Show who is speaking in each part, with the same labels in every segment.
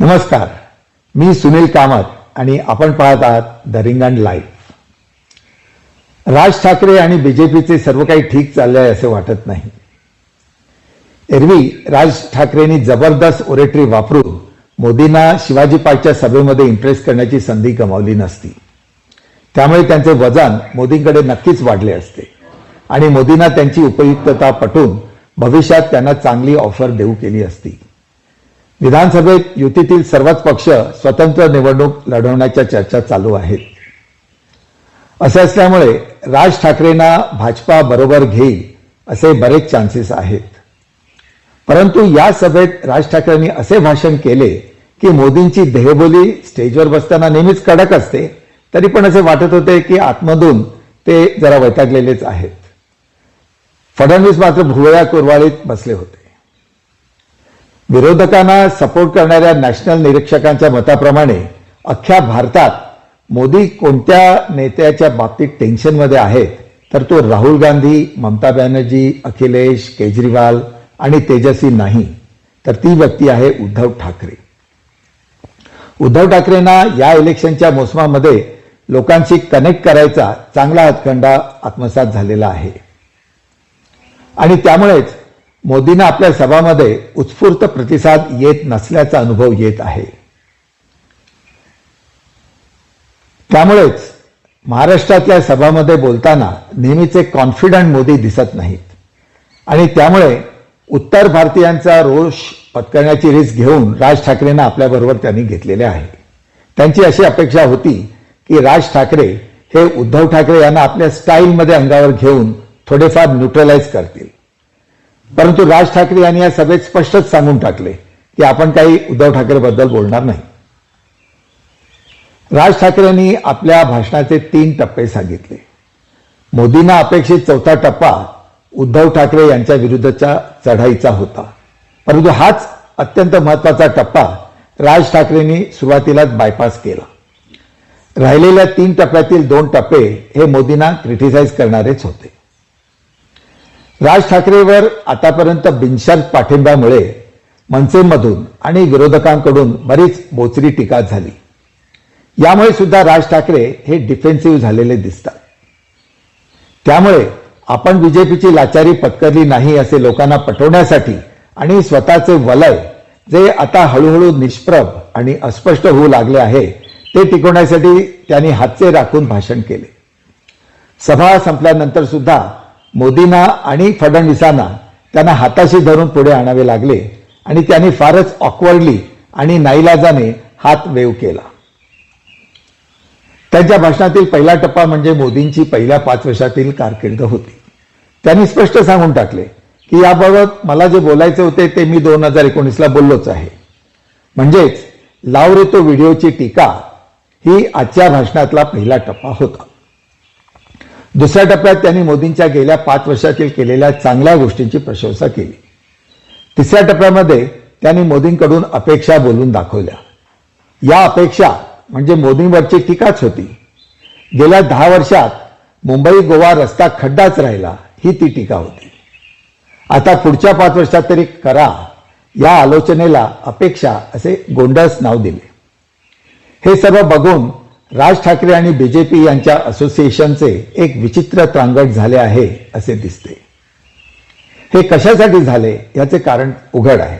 Speaker 1: नमस्कार. मी सुनील कामत आणि आपण पाहत आहात द रिंगण लाईव्ह राज ठाकरे आणि बीजेपीचे सर्व काही ठीक चालले आहे असे वाटत नाही. एरवी राज ठाकरेंनी जबरदस्त ओरेटरी वापरून मोदींना शिवाजी पार्कच्या सभेमध्ये इम्प्रेस करण्याची संधी गमावली नसती. त्यामुळे त्यांचे वजन मोदींकडे नक्कीच वाढले असते. आणि मोदींना त्यांची उपयुक्तता पटून भविष्यात त्यांना चांगली ऑफर देऊ केली असती. विधानसभेत युतीतील सर्वच पक्ष स्वतंत्र निवडणूक लढवण्याच्या चर्चा चालू आहेत. असे असल्यामुळे राज ठाकरेंना भाजपा बरोबर घेईल असे बरेच चान्सेस आहेत. परंतु या सभेत राज ठाकरेंनी असे भाषण केले की मोदींची देहबोली स्टेजवर बसताना नेहमीच कडक असते तरी पण असे वाटत होते की आतमधून ते जरा वैतागलेलेच आहेत. फडणवीस मात्र भुवया कुरवाळीत बसले होते. विरोधकांना सपोर्ट करणाऱ्या नॅशनल निरीक्षकांच्या मताप्रमाणे अख्ख्या भारतात मोदी कोणत्या नेत्याच्या बाबतीत टेन्शनमध्ये आहेत? तर तो राहुल गांधी ममता बॅनर्जी अखिलेश केजरीवाल आणि तेजस्वी नाही. तर ती व्यक्ती आहे उद्धव ठाकरे. उद्धव ठाकरेंना या इलेक्शनच्या मोसमामध्ये लोकांशी कनेक्ट करायचा चांगला हातखंडा आत्मसात झालेला आहे. आणि त्यामुळेच मोदींना आपल्या सभामध्ये उत्स्फूर्त प्रतिसाद येत नसल्याचा अनुभव येत आहे. त्यामुळेच महाराष्ट्रातल्या सभामध्ये बोलताना नेहमीचे कॉन्फिडंट मोदी दिसत नाहीत. आणि त्यामुळे उत्तर भारतीयांचा रोष पत्करण्याची रिस्क घेऊन राज ठाकरेंना आपल्याबरोबर त्यांनी घेतलेले आहे. त्यांची अशी अपेक्षा होती की राज ठाकरे हे उद्धव ठाकरे यांना आपल्या स्टाईलमध्ये अंगावर घेऊन थोडेफार न्यूट्रलाइज करतील. परंतु राज ठाकरे यांनी या सभेत स्पष्टच सांगून टाकले की आपण काही उद्धव ठाकरे बद्दल बोलणार नाही. राज ठाकरेंनी आपल्या भाषणाचे तीन टप्पे सांगितले. मोदींना अपेक्षित चौथा टप्पा उद्धव ठाकरे यांच्या विरुद्धच्या चढाईचा होता. परंतु हाच अत्यंत महत्त्वाचा टप्पा राज ठाकरेंनी सुरुवातीलाच बायपास केला. राहिलेल्या तीन टप्प्यातील दोन टप्पे हे मोदींना क्रिटिसाइज करणारेच होते. राज ठाकरेवर आतापर्यंत बिनशर्त पाठिंब्यामुळे मनसेमधून आणि विरोधकांकडून बरीच बोचरी टीका झाली. यामुळे सुद्धा राज ठाकरे हे डिफेन्सिव्ह झालेले दिसतात. त्यामुळे आपण बीजेपीची लाचारी पत्करली नाही असे लोकांना पटवण्यासाठी आणि स्वतःचे वलय जे आता हळूहळू निष्प्रभ आणि अस्पष्ट होऊ लागले आहे ते टिकवण्यासाठी त्यांनी हातचे राखून भाषण केले. सभा संपल्यानंतर सुद्धा मोदींना आणि फडणवीसांना त्यांना हाताशी धरून पुढे आणावे लागले आणि त्यांनी फारच ऑकवर्डली आणि नाईलाजाने हात वेव केला. त्यांच्या भाषणातील पहिला टप्पा म्हणजे मोदींची पहिल्या पाच वर्षातील कारकीर्द होती. त्यांनी स्पष्ट सांगून टाकले की याबाबत मला जे बोलायचे होते ते मी दोन हजार एकोणीसला बोललोच आहे. म्हणजेच लाव रे तो व्हिडिओची टीका ही आजच्या भाषणातला पहिला टप्पा होता. दुसऱ्या टप्प्यात त्यांनी मोदींच्या गेल्या पाच वर्षातील केलेल्या चांगल्या गोष्टींची प्रशंसा केली. तिसऱ्या टप्प्यामध्ये त्यांनी मोदींकडून अपेक्षा बोलून दाखवल्या. या अपेक्षा म्हणजे मोदींवरची टीकाच होती. गेल्या दहा वर्षात मुंबई गोवा रस्ता खड्डाच राहिला ही ती टीका होती. आता पुढच्या पाच वर्षात तरी करा या आलोचनेला अपेक्षा असे गोंडस नाव दिले. हे सर्व बघून राज ठाकरे आणि बीजेपी यांच्या असोसिएशनचे एक विचित्र त्रांगट झाले आहे असे दिसते. हे कशासाठी झाले याचे कारण उघड आहे.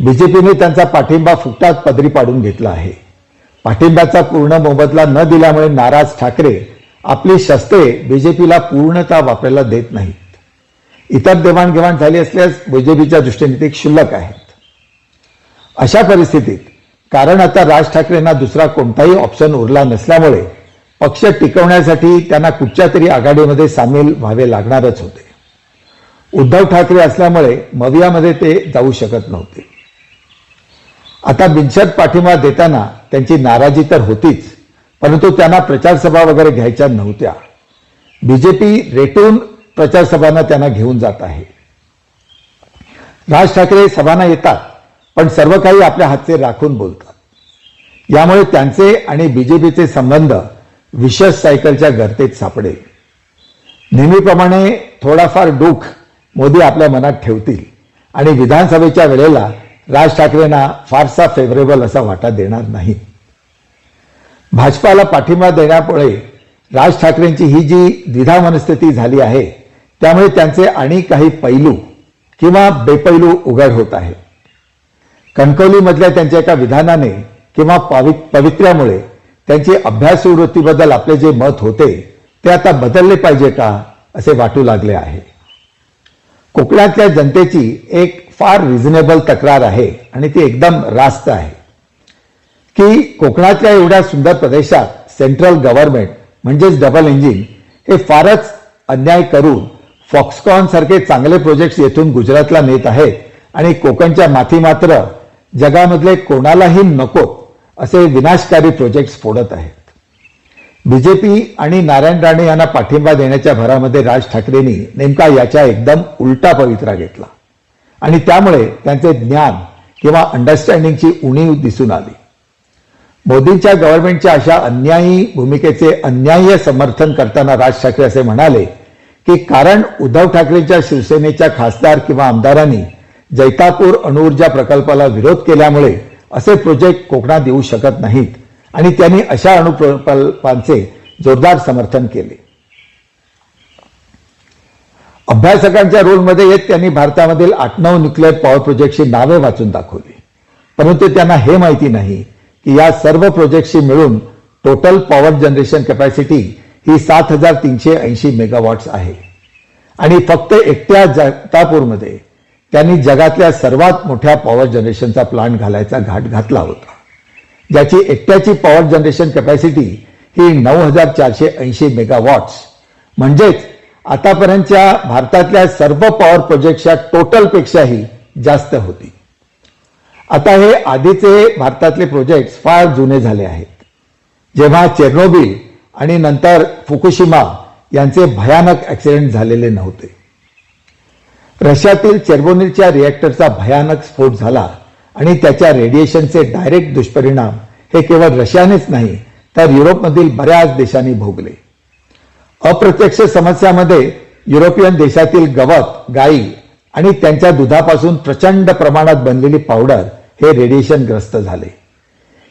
Speaker 1: बीजेपीने त्यांचा पाठिंबा फुकटात पदरी पाडून घेतला आहे. पाठिंब्याचा पूर्ण मोबदला न दिल्यामुळे नाराज ठाकरे आपली शस्त्रे बीजेपीला पूर्णतः वापरायला देत नाहीत. इतर देवाणघेवाण झाली असल्यास बीजेपीच्या दृष्टीने ते क्षुल्लक आहेत. अशा परिस्थितीत कारण आता राज ठाकरेंना दुसरा कोणताही ऑप्शन उरला नसल्यामुळे पक्ष टिकवण्यासाठी त्यांना कुठच्या तरी आघाडीमध्ये सामील व्हावे लागणारच होते. उद्धव ठाकरे असल्यामुळे मवियामध्ये ते जाऊ शकत नव्हते. आता बिनशर्त पाठिंबा देताना त्यांची नाराजी तर होतीच परंतु त्यांना प्रचारसभा वगैरे घ्यायच्या नव्हत्या. बीजेपी रेटून प्रचारसभांना त्यांना घेऊन जात आहे. राज ठाकरे सभांना येतात पण सर्व काही आपल्या हातचे राखून बोलतात. यामुळे त्यांचे आणि बीजेपीचे संबंध विशेष सायकलच्या गर्तेत सापडेल. नेहमीप्रमाणे थोडाफार दुःख मोदी आपल्या मनात ठेवतील आणि विधानसभेच्या वेळेला राज ठाकरेंना फारसा फेवरेबल असा वाटा देणार नाही. भाजपाला पाठिंबा देण्यामुळे राज ठाकरेंची ही जी द्विधा मनस्थिती झाली आहे त्यामुळे त्यांचे आणि काही पैलू किंवा बेपैलू उघड होत आहे कणकवलीमधल्या त्यांच्या एका विधानाने किंवा पावि पवित्र्यामुळे त्यांची अभ्यासवृत्तीबद्दल आपले जे मत होते ते आता बदलले पाहिजे का असे वाटू लागले आहे. कोकणातल्या जनतेची एक फार रिझनेबल तक्रार आहे आणि ती एकदम रास्त आहे. की कोकणातल्या एवढ्या सुंदर प्रदेशात सेंट्रल गव्हर्नमेंट म्हणजेच डबल इंजिन हे फारच अन्याय करून फॉक्सकॉन सारखे चांगले प्रोजेक्ट्स येथून गुजरातला नेत आहेत आणि कोकणच्या माथी मात्र जगामधले कोणालाही नको असे विनाशकारी प्रोजेक्ट्स फोडत आहेत. बीजेपी आणि नारायण राणे यांना पाठिंबा देण्याच्या भरामध्ये राज ठाकरेंनी नेमका याच्या एकदम उलटा पवित्रा घेतला. आणि त्यामुळे त्यांचे ज्ञान किंवा अंडरस्टँडिंगची उणीव दिसून आली. मोदींच्या गव्हर्नमेंटच्या अशा अन्यायी भूमिकेचे अन्याय्य समर्थन करताना राज ठाकरे असे म्हणाले की कारण उद्धव ठाकरेंच्या शिवसेनेच्या खासदार किंवा आमदारांनी जैतापूर अणुऊर्जा प्रकल्पाला विरोध केल्यामुळे असे प्रोजेक्ट कोकणात येऊ शकत नाहीत आणि त्यांनी अशा अणुप्रकल्पांचे जोरदार समर्थन केले. अभ्यासकांच्या रोलमध्ये येत त्यांनी भारतामधील आठ नऊ न्यूक्लिअर पॉवर प्रोजेक्टची नावे वाचून दाखवली. परंतु त्यांना हे माहिती नाही की या सर्व प्रोजेक्टशी मिळून टोटल पॉवर जनरेशन कॅपॅसिटी ही सात हजार तीनशे ऐंशी मेगावॉट्स आहे. आणि फक्त एकट्या जगतापूरमध्ये त्यांनी जगातल्या सर्वात मोठ्या पॉवर जनरेशनचा प्लांट घालायचा घाट घातला होता. ज्याची एकट्याची पॉवर जनरेशन कॅपॅसिटी ही नऊ हजार चारशे ऐंशी मेगावॉट्स म्हणजेच आतापर्यंतच्या भारतातल्या सर्व पॉवर प्रोजेक्टच्या टोटलपेक्षाही जास्त होती. आता हे आधीचे भारतातले प्रोजेक्ट फार जुने झाले आहेत. जेव्हा चेर्नोबिल आणि नंतर फुकुशिमा यांचे भयानक ऍक्सिडेंट झालेले नव्हते. रशियातील चेर्बोनिलच्या रिॲक्टरचा भयानक स्फोट झाला आणि त्याच्या रेडिएशनचे डायरेक्ट दुष्परिणाम हे केवळ रशियानेच नाही तर युरोपमधील बऱ्याच देशांनी भोगले. अप्रत्यक्ष समस्यामध्ये युरोपियन देशातील गवत गायी आणि त्यांच्या दुधापासून प्रचंड प्रमाणात बनलेली पावडर हे रेडिएशनग्रस्त झाले.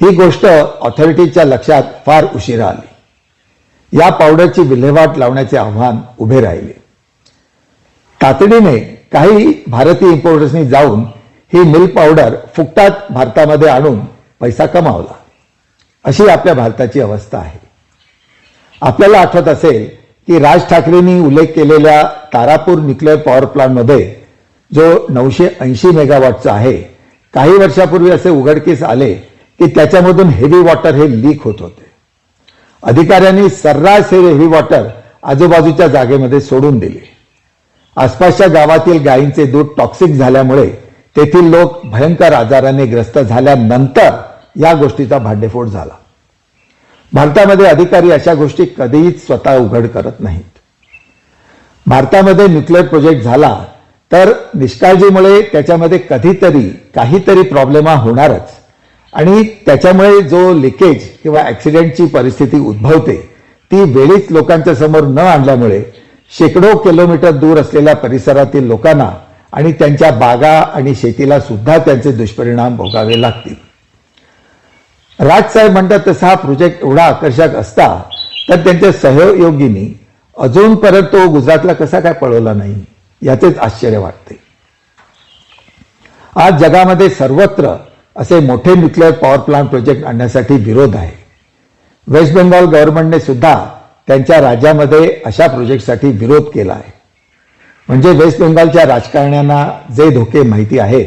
Speaker 1: ही गोष्ट ऑथॉरिटीच्या लक्षात फार उशिरा आली. या पावडरची विल्हेवाट लावण्याचे आव्हान उभे राहिले. तातडीने काही भारतीय इम्पोर्टर्सनी जाऊन ही मिल्क पावडर फुकटात भारतामध्ये आणून पैसा कमावला. अशी आपल्या भारताची अवस्था आहे. आपल्याला आठवत असेल की राज ठाकरेंनी उल्लेख केलेल्या तारापूर न्यूक्लिअर पॉवर प्लांटमध्ये जो नऊशे ऐंशी मेगावॉटचा आहे काही वर्षापूर्वी असे उघडकीस आले की त्याच्यामधून हेवी वॉटर हे लीक होत होते. अधिकाऱ्यांनी सर्रास हे हेवी वॉटर आजूबाजूच्या जागेमध्ये सोडून दिले. आसपासच्या गावातील गायींचे दूध टॉक्सिक झाल्यामुळे तेथील लोक भयंकर आजाराने ग्रस्त झाल्यानंतर या गोष्टीचा भांडेफोड झाला. भारतामध्ये अधिकारी अशा गोष्टी कधीही स्वतः उघड करत नाहीत. भारतामध्ये न्यूक्लिअर प्रोजेक्ट झाला तर निष्काळजीमुळे त्याच्यामध्ये कधीतरी काहीतरी प्रॉब्लेम होणारच. आणि त्याच्यामुळे जो लिकेज किंवा ऍक्सिडेंटची परिस्थिती उद्भवते ती वेळीच लोकांच्या समोर न आणल्यामुळे शेकडो किलोमीटर दूर असलेल्या परिसरातील लोकांना आणि त्यांच्या बागा आणि शेतीला सुद्धा त्यांचे दुष्परिणाम भोगावे लागतील. राजसाहेब म्हणतात तसा हा प्रोजेक्ट एवढा आकर्षक असता तर त्यांच्या सहयोगिनी अजूनपर्यंत तो गुजरातला कसा काय पळवला नाही याचेच आश्चर्य वाटते. आज जगामध्ये सर्वत्र असे मोठे न्यूक्लिअर पॉवर प्लांट प्रोजेक्ट आणण्यासाठी विरोध आहे. वेस्ट बेंगॉल गव्हर्नमेंटने सुद्धा त्यांच्या राज्यामध्ये अशा प्रोजेक्टसाठी विरोध केला आहे. म्हणजे वेस्ट बेंगालच्या राजकारण्यांना जे धोके माहिती आहेत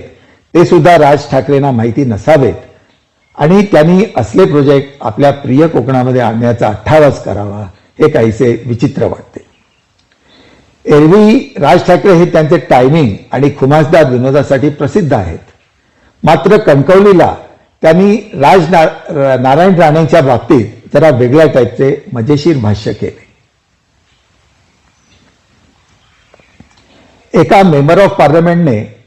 Speaker 1: ते सुद्धा राज ठाकरेंना माहिती नसावेत. आणि त्यांनी असले प्रोजेक्ट आपल्या प्रिय कोकणामध्ये आणण्याचा अठ्ठावास करावा हे काहीसे विचित्र वाटते. एरवी राज ठाकरे हे त्यांचे टायमिंग आणि खुमासदार विनोदासाठी प्रसिद्ध आहेत. मात्र कणकवलीला त्यांनी राज नारायण राणेंच्या बाबतीत जरा वेगळ्या टाईपचे मजेशीर भाष्य केले एका मेंबर ऑफ पार्लमेंटने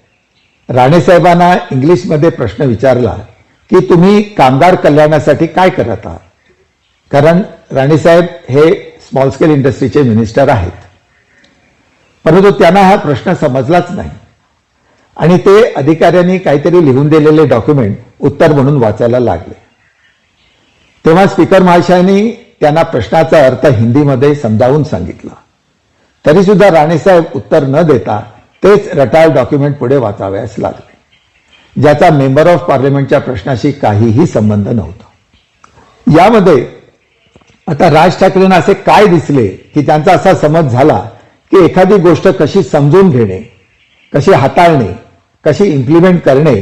Speaker 1: राणेसाहेबांना इंग्लिशमध्ये प्रश्न विचारला की तुम्ही कामगार कल्याणासाठी काय करत आहात? कारण राणेसाहेब हे स्मॉल स्केल इंडस्ट्रीचे मिनिस्टर आहेत. परंतु त्यांना हा प्रश्न समजलाच नाही. आणि ते अधिकाऱ्यांनी काहीतरी लिहून दिलेले डॉक्युमेंट उत्तर म्हणून वाचायला लागले. तेव्हा स्पीकर महाशयांनी त्यांना प्रश्नाचा अर्थ हिंदीमध्ये समजावून सांगितला. तरी सुद्धा राणेसाहेब उत्तर न देता तेच रटाळ डॉक्युमेंट पुढे वाचाव्यास लागले. ज्याचा मेंबर ऑफ पार्लमेंटच्या प्रश्नाशी काहीही संबंध नव्हता. यामध्ये आता राज ठाकरेंना असे काय दिसले की त्यांचा असा समज झाला की एखादी गोष्ट कशी समजून घेणे कशी हाताळणे कशी इम्प्लिमेंट करणे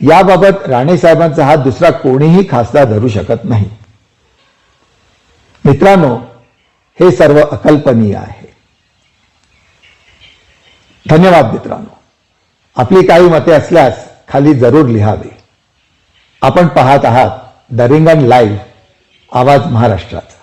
Speaker 1: याबाबत राणे साहेबांचा दुसरा कोणीही खासदार धरू शकत नाही. मित्रांनो हे सर्व अकल्पनीय आहे. धन्यवाद मित्रांनो. आपली काही मते असल्यास खाली जरूर लिहावी. आपण पाहत आहात द रिंगण लाईव्ह आवाज महाराष्ट्राचा